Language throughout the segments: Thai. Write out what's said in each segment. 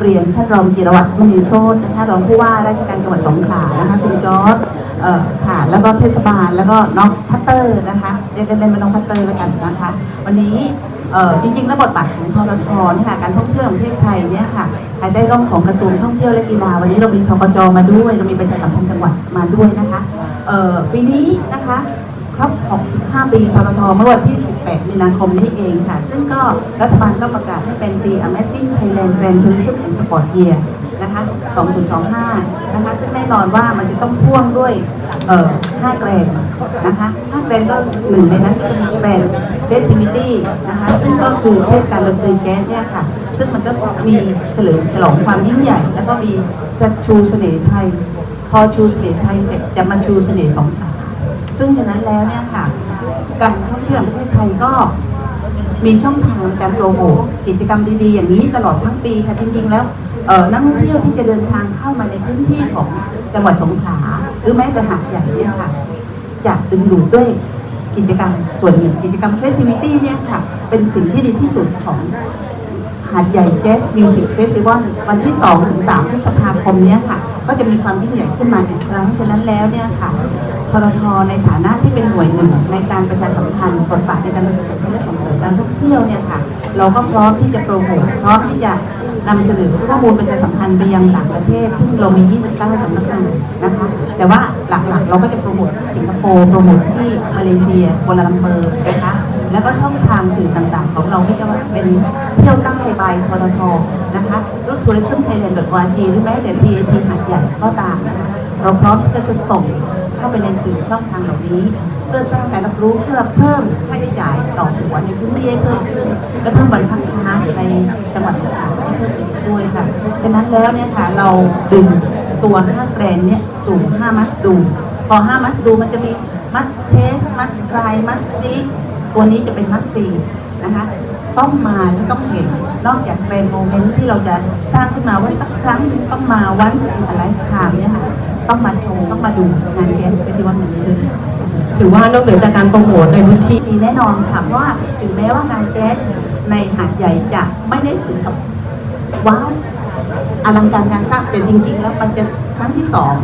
เรียนท่านรองจิรวัตรมณีโชตนะคะรองผู้ว่าราชการจังหวัดสงขลานะคะคุณจอร์ดเอ่อค่ะแล้วก็เทศบาลแล้วก็น้องพัตเตอร์นะคะเรียกกันเป็นน้องพัตเตอร์แล้วกันนะคะ วันนี้จริงๆแล้วบทบาทของทรทเนี่ยค่ะการท่องเที่ยวแห่งประเทศไทยเนี่ยค่ะภายใต้ร่มของกระทรวงท่องเที่ยวและกีฬาวันนี้เรามีทกจมาด้วย เรามีประชาสัมพันธ์จังหวัดมาด้วยนะคะปีนี้นะคะครบ 65 ปีทรทเมื่อวันที่ 18 มีนาคมนี้เองค่ะ ซึ่งก็รัฐบาลก็ประกาศให้เป็นปี Amazing Thailand Grand Tourism and Sport Year นะคะ 2025 นะคะ ซึ่งแน่นอนว่ามันจะต้องพ่วงด้วยเอ่อ5แกรนด์นะคะ5แกรนด์ก็หนึ่งในนั้นก็จะมีแกรนด์ Festivity นะคะ ซึ่งก็คือเทศกาลดนตรีแจ๊สเนี่ยค่ะ ซึ่งมันก็มีเฉลิมฉลองความยิ่งใหญ่ แล้วก็มีชูเสน่ห์ไทย พอชูเสน่ห์ไทยเสร็จจะมาชูเสน่ห์สองขาซึ่งฉะนั้นแล้วเนี่ยค่ะ การท่องเที่ยวประเทศไทยก็มีช่องทางในการโปรโมทกิจกรรมดีๆ อย่างนี้ตลอดทั้งปีค่ะจริงๆแล้วนักท่องเที่ยวที่จะเดินทางเข้ามาในพื้นที่ของจังหวัดสงขลาหรือแม้แต่หาดใหญ่เนี่ยค่ะจะดึงดูดด้วยกิจกรรมส่วนหนึ่งกิจกรรมเฟสติวิตี้เนี่ยค่ะ เป็นสิ่งที่ดีที่สุดของหาดใหญ่แจ๊สมิวสิกเฟสติวัลวันที่2ถึง3พฤษภาคมเนี้ยค่ะ ก็จะมีความยิ่งใหญ่ขึ้นมาอีกครั้งฉะนั้นแล้วเนี่ยค่ะ ทรทในฐานะที่เป็นหน่วยหนึ่งในการประชาสัมพันธ์บทบาทในการประชาสัมพันธ์และส่งเสริมการท่องเที่ยวเนี่ยค่ะเราก็พร้อมที่จะโปรโมทพร้อมที่จะนำเสนอข้อมูลประชาสัมพันธ์ไปยังต่างประเทศซึ่งเรามี 29 สำนักงานนะคะ แต่ว่าหลักๆ เราก็จะโปรโมทที่สิงคโปร์โปรโมทที่มาเลเซียกัวลาลัมเปอร์นะคะแล้วก็ช่องทางสื่อต่างๆ ของเราที่จะว่าเป็นเที่ยวตั้งไทยบายททนะคะรูททัวริซึมไทยแลนด์ดอทวาทีหรือแม้แต่ TAT หาดใหญ่ก็ตามนะคะเราพร้อมที่จะส่ง เข้าไปในสื่อช่องทางเหล่านี้ เพื่อสร้างการรับรู้เพื่อเพิ่มค่าใช้จ่ายต่อหัวในพื้นที่ให้เพิ่มขึ้น และเพิ่มบรรทัดฐานในจังหวัดสงขลาให้เพิ่มอีกด้วยค่ะฉะนั้นแล้วเนี่ยค่ะเราดึงตัวห้าแกรนเนี่ยสู่ห้ามัสดูพอห้ามัสดูมันจะมีมัดเทส มัดกรายมัดซีตัวนี้จะเป็นมัดซีนะคะต้องมาและต้องเห็นนอกจากเฟรมโมเมนต์ที่เราจะสร้างขึ้นมาว่าสักครั้งต้องมาวันสิ่งอะไรทามเนี่ยค่ะ ต้องมาชมต้องมาดูงานแจ๊สเฟสติวัลแบบนี้เลยถือว่านอกเหนือจากการโปรโมทในพื้นที่มีแน่นอนค่ะเพราะว่าถึงแม้ว่างานแจ๊สในหาดใหญ่จะไม่ได้ถึงกับว้าวอลังการงานสร้างแต่จริงๆ แล้วมันจะครั้งที่สอง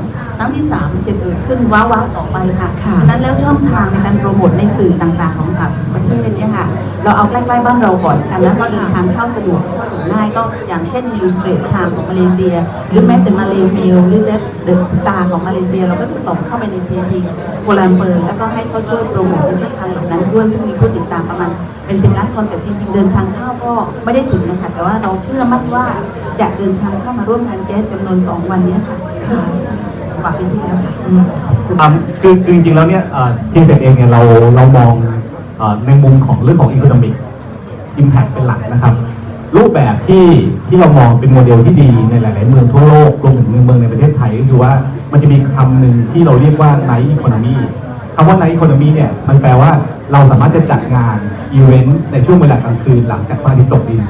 ครั้งที่สามมันจะเกิดขึ้นว้าวๆต่อไปค่ะค่ะฉะนั้นแล้วช่องทางในการโปรโมทในสื่อต่างๆของต่างประเทศเนี่ยค่ะ เราเอาใกล้ๆบ้านเราก่อนกันนะก็เดินทางเข้าสะดวกเข้าถึงง่ายก็อย่างเช่น New Street Time ของมาเลเซีย หรือแม้แต่มาเลเมลหรือเดอะสตาร์ของมาเลเซีย เราก็จะส่งเข้าไปในเทพีกัวลาลัมเปอร์แล้วก็ให้เขาช่วยโปรโมทในช่องทางเหล่านั้นด้วยซึ่งมีผู้ติดตามประมาณเป็นสิบล้านคนแต่จริงๆเดินทางเข้าก็ไม่ได้ถึงนะคะแต่ว่าเราเชื่อมั่นว่าจะเดินทางเข้ามาร่วมงานแจ๊สจำนวนสองวันเนี้ยค่ะ กว่าปีที่แล้วค่ะอืมครับคือคือจริงๆแล้วเนี่ยทีเซ็ตเองเนี่ยเราเรามองเอ่อในมุมของเรื่องของ economic impact เป็นหลักนะครับ รูปแบบที่ที่เรามองเป็นโมเดลที่ดีในหลาย ๆ เมืองทั่วโลกรวมถึงเมืองเมืองในประเทศไทยก็คือว่ามันจะมีคำหนึ่งที่เราเรียกว่า night economy คำว่า night economy เนี่ยมันแปลว่าเราสามารถจะจัดงานอีเวนต์ในช่วงเวลากลางคืนหลังจากพระอาทิตย์ตกดิน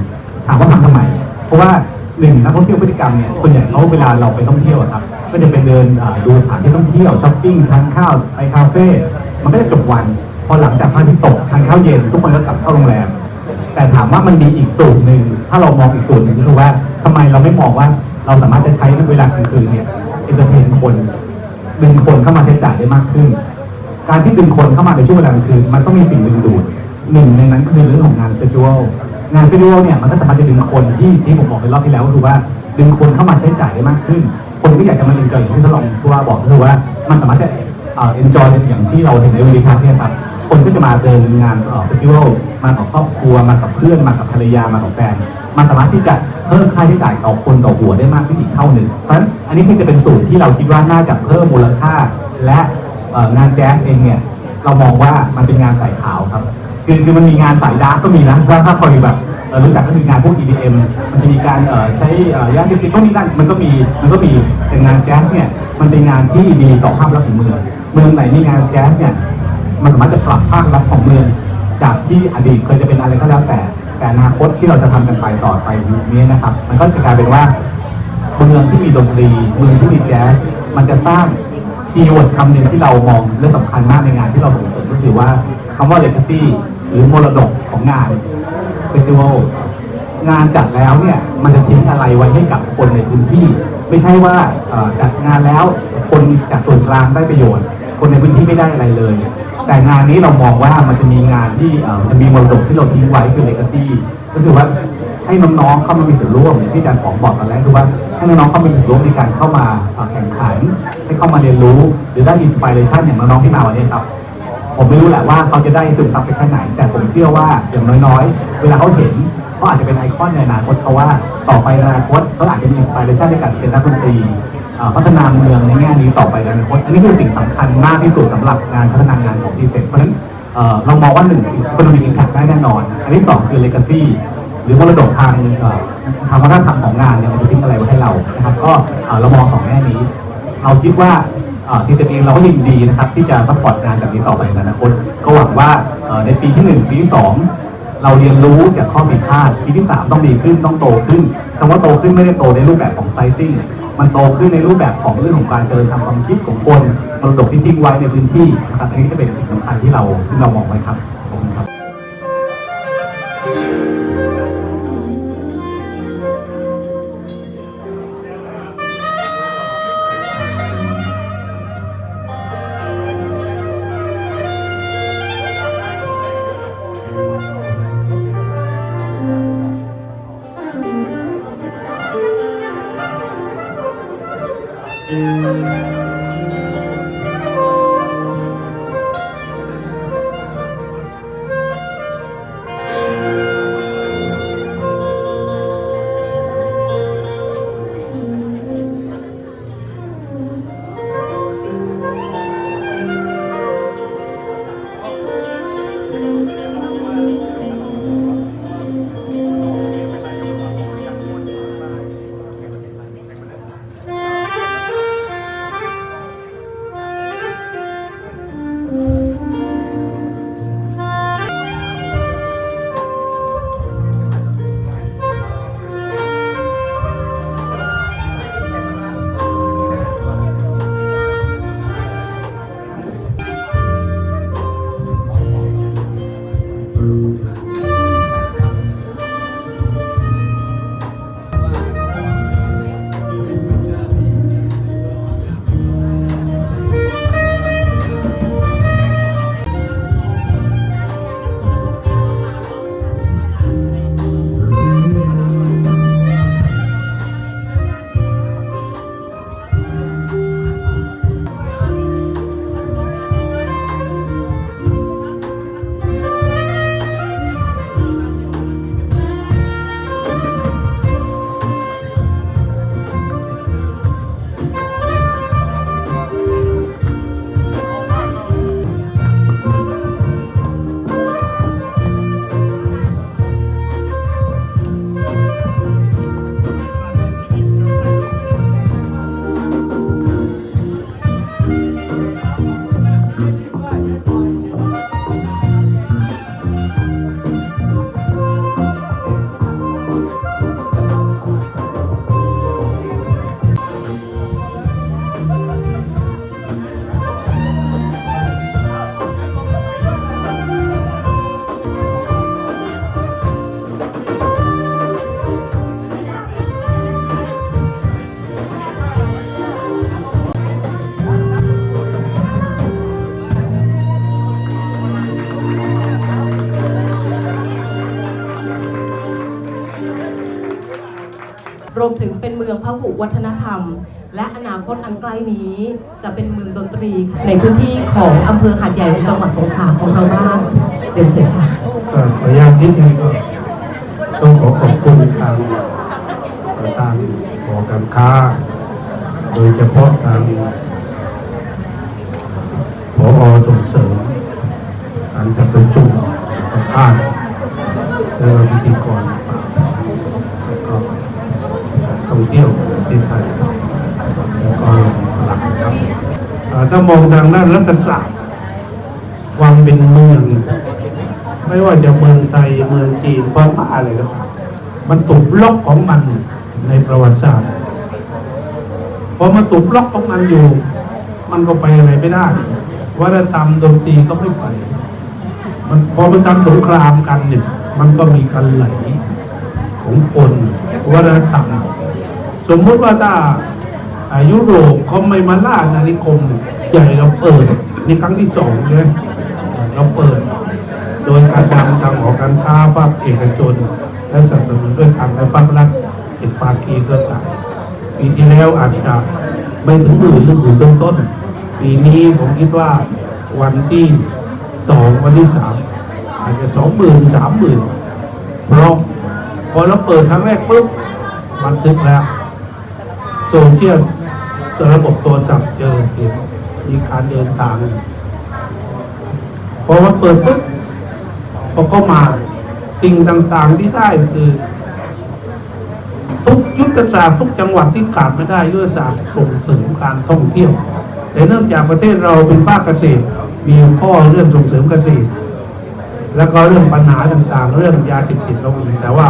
ถามว่าทำทำไม เพราะว่า หนึ่งนักท่องเที่ยวพฤติกรรมเนี่ยส่วนใหญ่เขาเวลาเราไปท่องเที่ยวอะครับ ก็จะไปเดินอ่าดูสถานที่ท่องเที่ยวช้อปปิ้งทานข้าวไปคาเฟ่มันก็จะจบวัน พอหลังจากพระอาทิตย์ตกทานข้าวเย็นทุกคนก็กลับเข้าโรงแรม แต่ถามว่ามันมีอีกสูตรหนึ่งถ้าเรามองอีกสูตรหนึ่งก็คือว่าทำไมเราไม่มองว่าเราสามารถจะใช้เวลากลางคืนเนี่ยเอนเตอร์เทนคนดึงคนเข้ามาใช้จ่ายได้มากขึ้น การที่ดึงคนเข้ามาในช่วงเวลากลางคืนมันต้องมีสิ่งดึงดูดหนึ่งในนั้นคือเรื่องของงานเฟสติวัล งานฟสติวัลเนี่ยมันก็สามารถจะดึงคนที่ที่ผมบอกไปรอบที่แล้วก็คือว่าดึงคนเข้ามาใช้จ่ายได้มากขึ้น คนก็อยากจะมาเอนจอยอย่างที่ทดลองผู้ว่าบอกก็คือว่ามันสามารถจะเอ่อ็นจอยอย่างที่เราเห็นในวิดีทัศน์เนี่ยครับคนก็จะมาเดินงานเฟสติวัลมากับครอบครัวมากับเพื่อนมากับภรรยามากับแฟนมันสามารถที่จะเพิ่มค่าใช้จ่ายต่อคนต่อหัวได้มากขึ้นอีกเท่าหนึ่งเพราะฉะนั้นอันนี้คือจะเป็นสูตรที่เราคิดว่าน่าจะเพิ่มมูลค่า และงานแจ๊สเองเนี่ยเรามองว่ามันเป็นงานสายขาวครับ คือคือมันมีงานสายดาร์กก็มีนะถ้าถ้าคอยแบบเอ่อรู้จักก็คืองานพวก EDM มันจะมีการเอ่อใช้เอ่อยาเสพติดพวกนี้นั่นมันก็มีมันก็มีแต่งานแจ๊สเนี่ยมันเป็นงานที่ดีต่อภาพลักษณ์ของเมืองเมืองไหนมีงานแจ๊สเนี่ยมันสามารถจะปรับภาพลักษณ์ของเมือง จากที่อดีตเคยจะเป็นอะไรก็แล้วแต่ แต่อนาคตที่เราจะทำกันไปต่อไปนี้นะครับ มันก็จะกลายเป็นว่า เมืองที่มีดนตรีเมืองที่มีแจ๊สมันจะสร้างคีย์เวิร์ดคำหนึ่งที่เรามองและสำคัญมากในงานที่เราส่งเสริมก็คือว่าคำว่า legacy หรือมรดกของงานเฟสติวัลงานจัดแล้วเนี่ยมันจะทิ้งอะไรไว้ให้กับคนในพื้นที่ ไม่ใช่ว่าจัดงานแล้วคนจากส่วนกลางได้ประโยชน์ คนในพื้นที่ไม่ได้อะไรเลย แต่งานนี้เรามองว่ามันจะมีงานที่จะมีมรดกที่เราทิ้งไว้คือ legacy ก็คือว่าให้น้องๆเข้ามามีส่วนร่วมที่อาจารย์ป๋องบอกตอนแรกคือว่าให้น้องๆเข้ามามีส่วนร่วมในการเข้ามาแข่งขันให้เข้ามาเรียนรู้ หรือได้อินสปิเรชันอย่างน้องๆที่มาวันนี้ครับ ผมไม่รู้แหละว่าเขาจะได้ซึมซับไปแค่ไหน แต่ผมเชื่อว่าอย่างน้อยๆ เวลาเขาเห็นเขาอาจจะเป็นไอคอนในอนาคตเขาว่าต่อไปในอนาคตเขาอาจจะมีอินสปิเรชันในการเป็นนักดนตรีพัฒนาเมืองในแง่นี้ต่อไปในอนาคต อันนี้คือสิ่งสำคัญมากที่สุดสำหรับงานพัฒนางานของดีเซนเพราะฉะนั้นเรามองว่าหนึ่งคนมิกอิมแพคได้แน่นอน อันที่สองคือเลกาซีหรือมรดกทางทางวัฒนธรรมของงานเนี่ยมันจะทิ้งอะไรไว้ให้เรานะครับก็เรามองสองแง่นี้ เราคิดว่า ทีเซเองเราก็ยินดีนะครับที่จะซัพพอร์ตงานแบบนี้ต่อไปในอนาคตก็หวังว่าในปีที่หนึ่งปีที่สองเราเรียนรู้จากข้อผิดพลาดปีที่สามต้องดีขึ้นต้องโตขึ้นคำว่าโตขึ้นไม่ได้โตในรูปแบบของไซซิ่งมันโตขึ้นในรูปแบบของเรื่องของการเจริญทางความคิดของคนมรดกที่ทิ้งไว้ในพื้นที่นะครับอันนี้จะเป็นสิ่งสำคัญที่เราที่เรามองไว้ครับขอบคุณครับ ร องพหุวัฒนธรรม และอนาคตอันใกล้นี้จะเป็นเมืองดนตรี ในพื้นที่ของอำเภอหาดใหญ่จังหวัดสงขลาของเราบ้างเดี๋ยวเชิญค่ะขออนุญาตนิดนึงก็ต้องขอขอบคุณทางทางหอการค้า โดยเฉพาะทางผอส่งเสริมการจัดประชุมสัมภาษณ์และพิธีกรแล้วก็ท่อง เที่ยวประเทศไทยแล้วก็หลักครับถ้ามองทางด้านรัฐศาสตร์ความเป็นเมือง ไม่ว่าจะเมืองไทยเมืองจีนพม่าอะไรก็ตามมันถูกล็อกของมันในประวัติศาสตร์พอมันถูกล็อกของมันอยู่ มันก็ไปอะไรไม่ได้วัฒนธรรมดนตรีก็ไม่ไป มันพอมันทำสงครามกันเนี่ยมันก็มีการไหลของคนวัฒนธรรม สมมติว่าถ้าอายุโรปเขาไม่มาล่าอาณานิคมใหญ่เราเปิดในครั้งที่สองเลยเราเปิด โดยการนำทางหอการค้าภาคเอกชน และสนับสนุนด้วยทางและภาครัฐเอกภาคีเครือข่ายปีที่แล้วอาจจะไม่ถึงหมื่นหรือหมื่นต้นๆปีนี้ผมคิดว่าวันที่สองวันที่สามอาจจะสองหมื่นสามหมื่นเพราะพอเราเปิดครั้งแรกปุ๊บบันทึกแล้ว โซเชียลระบบโทรศัพท์เจอเห็นมีการเดินทางพอมาเปิดปุ๊บพอเข้ามาสิ่งต่างๆที่ได้คือ ทุกยุทธศาสตร์ทุกจังหวัดที่ขาดไม่ได้ยุทธศาสตร์ส่งเสริมการท่องเที่ยว แต่เนื่องจากประเทศเราเป็นภาคเกษตร มีข้อเรื่องส่งเสริมเกษตร แล้วก็เรื่องปัญหาต่างๆ เรื่องยาเสพติดเรามีแต่ว่า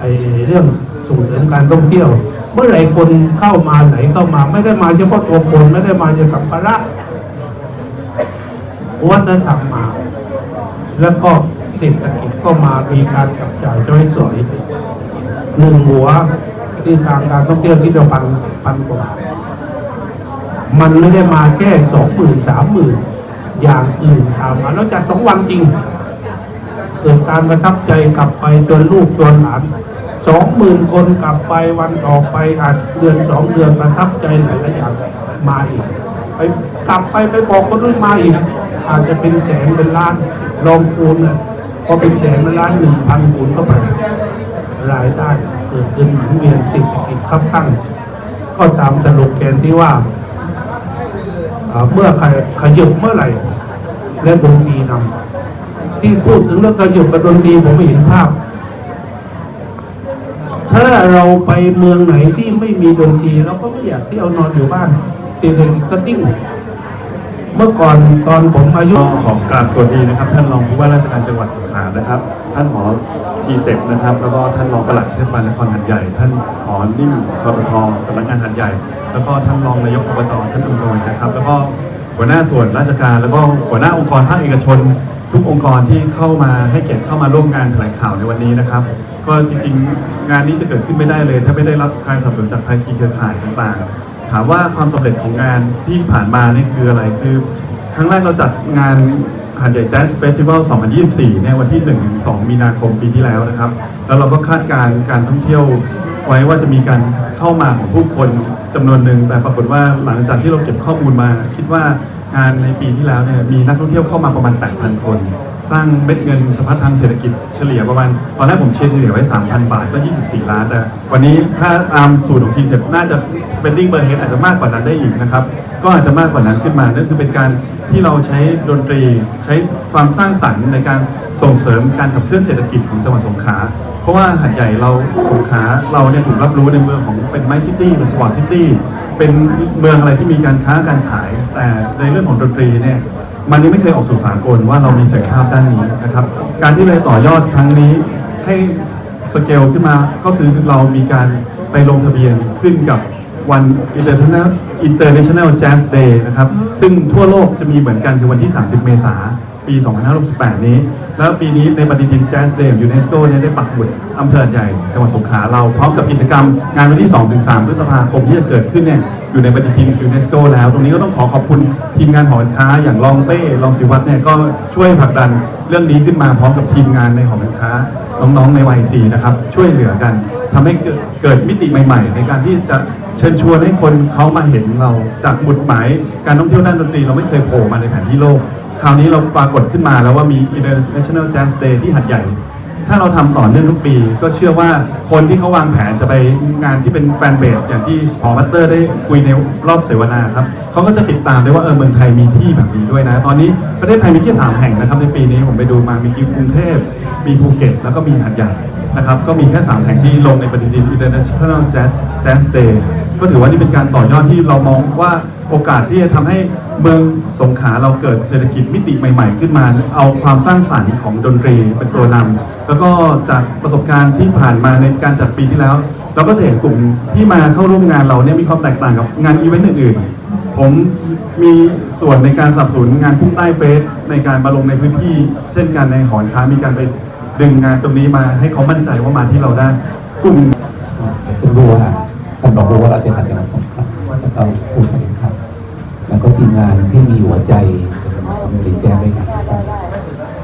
ไอ้เรื่องส่งเสริมการท่องเที่ยว เมื่อไหร่คนเข้ามาไหนเข้ามา ไม่ได้มาเฉพาะตัวคนไม่ได้มาจากสัมภาระวัฒนธรรมมา แล้วก็เศรษฐกิจก็มามีการจับจ่ายใช้สอยหนึ่งหัวที่ทางการท่องเที่ยวที่เราพันพันกว่าบาทมันไม่ได้มาแค่สองหมื่นสามหมื่นอย่างอื่นตามมาแล้วจัดสองวันจริง เกิดการประทับใจกลับไปจนลูกจนหลาน สองหมื่นคนกลับไปวันต่อไปอาจเดือนสองเดือนประทับใจหลายๆอย่างมาอีกไปกลับไปไปบอกคนอื่นมาอีกอาจจะเป็นแสนเป็นล้านลองคูณน่ะพอเป็นแสนเป็นล้านหนึ่งพันคูณเข้าไปรายได้เกิดขึ้นหมุนเวียนเศรษฐกิจครับข้างก็ตามสโลแกนที่ว่าเมื่อขยขยบเมื่อไหร่ และดนตรีนำที่พูดถึงเรื่องขยบกับดนตรีผมไม่เห็นภาพ ถ้าเราไปเมืองไหนที่ไม่มีดนตรีเราก็ไม่อยากเที่ยวนอนอยู่บ้านเศรษฐกิจก็ติ้งเมื่อก่อนตอนผมอายุของกราบสวัสดีนะครับ ท่านรองผู้ว่าราชการจังหวัดสงขลานะครับ ท่านหมอทีเซ็กนะครับ แล้วก็ท่านรองปลัดเทศบาลนครหัดใหญ่ ท่านหมอนิ่มกรทสำนักงานหัดใหญ่ แล้วก็ท่านรองนายกอบจท่านอุดมนะครับ แล้วก็หัวหน้าส่วนราชการแล้วก็หัวหน้าองค์กรภาคเอกชน ทุกองค์กรที่เข้ามาให้เกียรติเข้ามาร่วมงานแถลงข่าวในวันนี้นะครับ ก็จริงๆ งานนี้จะเกิดขึ้นไม่ได้เลย ถ้าไม่ได้รับการสนับสนุนจากภาคีเครือข่ายต่างๆ ถามว่าความสำเร็จของงานที่ผ่านมานี่คืออะไรคือ ครั้งแรกเราจัดงานหาดใหญ่แจ๊สเฟสติวัล 2024เนี่ยวันที่ 1-2 มีนาคมปีที่แล้วนะครับ แล้วเราก็คาดการณ์การท่องเที่ยวไว้ว่าจะมีการเข้ามาของผู้คนจำนวนหนึ่งแต่ปรากฏว่าหลังจากที่เราเก็บข้อมูลมา คิดว่า งานในปีที่แล้วเนี่ยมีนักท่องเที่ยวเข้ามาประมาณ 8,000 คน สร้างเม็ดเงินสะพัดทางเศรษฐกิจเฉลี่ยประมาณ ตอนแรกผมเฉลี่ยไว้ 3,000 บาทก็ 24 ล้านแต่วันนี้ถ้าตามสูตรของทีเซ็น่าจะ spending per head อาจจะมากกว่านั้นได้อีกนะครับ ก็อาจจะมากกว่านั้นขึ้นมา นั่นคือเป็นการที่เราใช้ดนตรีใช้ความสร้างสรรค์ในการส่งเสริมการขับเคลื่อนเศรษฐกิจของจังหวัดสงขลาเพราะว่าหัดใหญ่เราสงขลาเราเนี่ยถูกรับรู้ในเมืองของเป็นไมซิตี้เป็นสปอร์ตซิตี้เป็นเมืองอะไรที่มีการค้าการขาย แต่ในเรื่องของดนตรีเนี่ย มันยังไม่เคยออกสู่สากลว่าเรามีศักยภาพด้านนี้นะครับ การที่เราต่อยอดครั้งนี้ให้สเกลขึ้นมาก็คือเรามีการไปลงทะเบียนขึ้นกับวัน International International Jazz Day นะครับ ซึ่งทั่วโลกจะมีเหมือนกันคือวันที่ 30 เมษายน ปี 2568 นี้ แล้วปีนี้ในปฏิทิน Jazz Day ของยูเนสโกเนี่ยได้ปักหมุดอำเภอใหญ่จังหวัดสงขลาเราพร้อมกับกิจกรรมงานวันที่ 2-3 พฤษภาคมที่จะเกิดขึ้นเนี่ยอยู่ในปฏิทินยูเนสโกแล้ว ตรงนี้ก็ต้องขอขอบคุณทีมงานหอการค้าอย่างรองเป้รองศิวัตรเนี่ยก็ช่วยผลักดันเรื่องนี้ขึ้นมาพร้อมกับทีมงานในหอการค้าน้องๆในวัยสี่นะครับช่วยเหลือกันทำให้เกิดเกิดมิติใหม่ ๆ ในการที่จะเชิญชวนให้คนเขามาเห็นเราจากหมุดหมาย การท่องเที่ยวด้านดนตรีเราไม่เคยโผล่มาในแผนที่โลก คราวนี้เราปรากฏขึ้นมาแล้วว่ามี International Jazz Day ที่หัดใหญ่ ถ้าเราทำต่อเนื่องทุกปี ก็เชื่อว่าคนที่เขาวางแผนจะไปงานที่เป็นแฟนเบสอย่างที่พอมัตเตอร์ได้คุยในรอบเสวนาครับเขาก็จะติดตามได้ว่าเออเมืองไทยมีที่แบบนี้ด้วยนะ ตอนนี้ประเทศไทยมีแค่สามแห่งนะครับในปีนี้ผมไปดูมามีที่กรุงเทพมีภูเก็ต แล้วก็มีหัดใหญ่นะครับก็มีแค่สามแห่งที่ลงในปฏิทิน International Jazz Jazz Day ก็ถือว่านี่เป็นการต่อยอดที่เรามองว่าโอกาสที่จะทำให้เมืองสงขลาเราเกิดเศรษฐกิจมิติใหม่ ๆ ขึ้นมา เอาความสร้างสรรค์ของดนตรีเป็นตัวนำแล้วก็จากประสบการณ์ที่ผ่านมาในการจัดปีที่แล้ว เราก็จะเห็นกลุ่มที่มาเข้าร่วมงานเราเนี่ยมีความแตกต่างกับงานอีเวนต์อื่นๆ ผมมีส่วนในการสนับสนุนงานพุ่งใต้เฟสในการมาลงในพื้นที่ เช่นกันในหอการค้ามีการไปดึงงานตรงนี้มาให้เขามั่นใจว่ามาที่เราได้ กลุ่มคุณรู้ว่าท่านรองรู้ว่าเราชการจังหวัดสงขลาแล้วก็ผู้แข่งขันแล้วก็ทีมงานที่มีหัวใจมีรีแจ้งด้วยกันครับ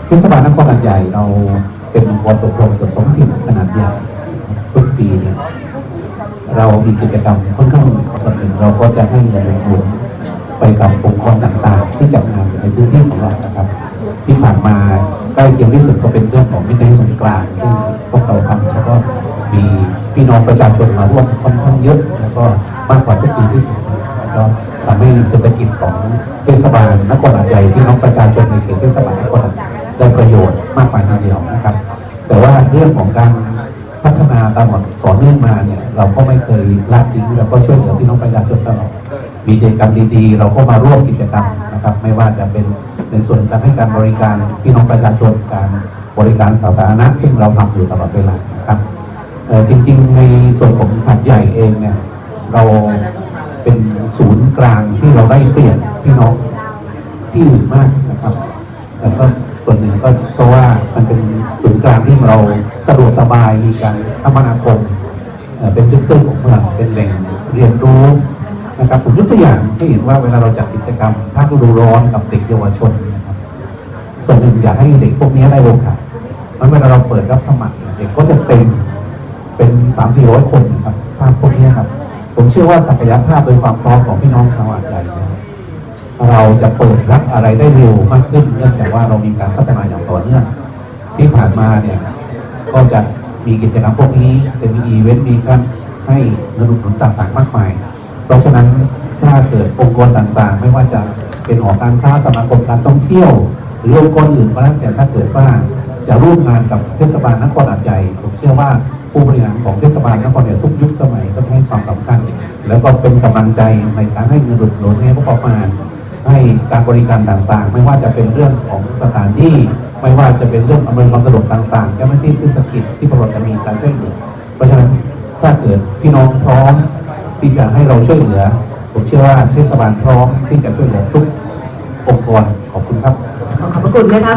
เทศบาลนครหาดใหญ่เราเป็นองค์กรปกครองส่วนท้องถิ่นขนาดใหญ่ทุกปีเนี่ย เรามีกิจกรรมค่อนข้างส่วนหนึ่งเราก็จะให้เงินลงทุนไปกับองค์กรต่างๆ ที่จัดงานในพื้นที่ของเรานะครับ ที่ผ่านมาใกล้เคียงที่สุดก็เป็นเรื่องของมิตรในสงกรานต์ซึ่พวกเราทำแล้วก็มีพี่น้องประชาชนมาร่วมค่อนข้างเยอะ แล้วก็มากกว่าทุกปีที่ผ่านมาแล้วก็ทำให้เศรษฐกิจของเทศบาลนครหาดใหญ่ที่น้องประชาชนในเขตเทศบาลนครหาดได้ประโยชน์มากมายทีเดียวนะครับ แต่ว่าเรื่องของการ พัฒนาตามต่อเนื่องมาเนี่ยเราก็ไม่เคยละทิ้งเราก็ช่วยเหลือพี่น้องประชาชนตลอดมีกิจกรรมดีๆ เราก็มาร่วมกิจกรรมนะครับ ไม่ว่าจะเป็นในส่วนการให้การบริการพี่น้องประชาชนการบริการสาธารณะซึ่งเราทำอยู่ตลอดเวลานะครับจริงๆ ในส่วนของหัดใหญ่เองเนี่ยเราเป็นศูนย์กลางที่เราได้เปลี่ยนพี่น้องที่อื่นมากนะครับแต่ก็ ส่วนหนึ่งก็เพราะว่ามันเป็นศูนย์กลางที่เราสะดวกสบายมีการคมนาคมเอ่อเป็นจุดเติมของเมืองเป็นแหล่งเรียนรู้นะครับผมยกตัวอย่างให้เห็นว่าเวลาเราจัดกิจกรรมภาคฤดูร้อนกับเด็กเยาวชนนะครับส่วนหนึ่งอยากให้เด็กพวกนี้ได้โอกาสมันเวลาเราเปิดรับสมัครเด็กก็จะเต็มเป็นสามสี่ร้อยคนนะครับภาพพวกนี้ครับผมเชื่อว่าศักยภาพโดยความพร้อมของพี่น้องชาวอาดใหญ่ เราจะเปิดรับอะไรได้เร็วมากขึ้นเนื่องจากว่าเรามีการพัฒนาอย่างต่อเนื่องที่ผ่านมาเนี่ยก็จะมีกิจกรรมพวกนี้จะมีอีเวนต์มีการให้เงินอุดหนุนต่างๆมากมาย เพราะฉะนั้นถ้าเกิดองค์กรต่างๆ ไม่ว่าจะเป็นหอการค้าสมาคมการท่องเที่ยว หรือองค์กรอื่นก็แล้วแต่ถ้าเกิดว่าจะร่วมงานกับเทศบาลนครอาดใหญ่ผมเชื่อว่าผู้บริหารของเทศบาลนครเนี่ยทุกยุคสมัยก็ให้ความสำคัญ แล้วก็เป็นกำลังใจในการให้เงินอุดหนุนให้พวกประมาณ ให้การบริการต่างๆ ไม่ว่าจะเป็นเรื่องของสถานที่ ไม่ว่าจะเป็นเรื่องอำนวยความสะดวกต่างๆเจ้าหน้าที่เทศกิจที่ตำรวจจะมีการช่วยเหลือเพราะฉะนั้นถ้าเกิดพี่น้องพร้อมที่จะให้เราช่วยเหลือ ผมเชื่อว่าเทศบาลพร้อมที่จะช่วยเหลือทุกองค์กรขอบคุณครับ ขอขอบพระคุณนะคะ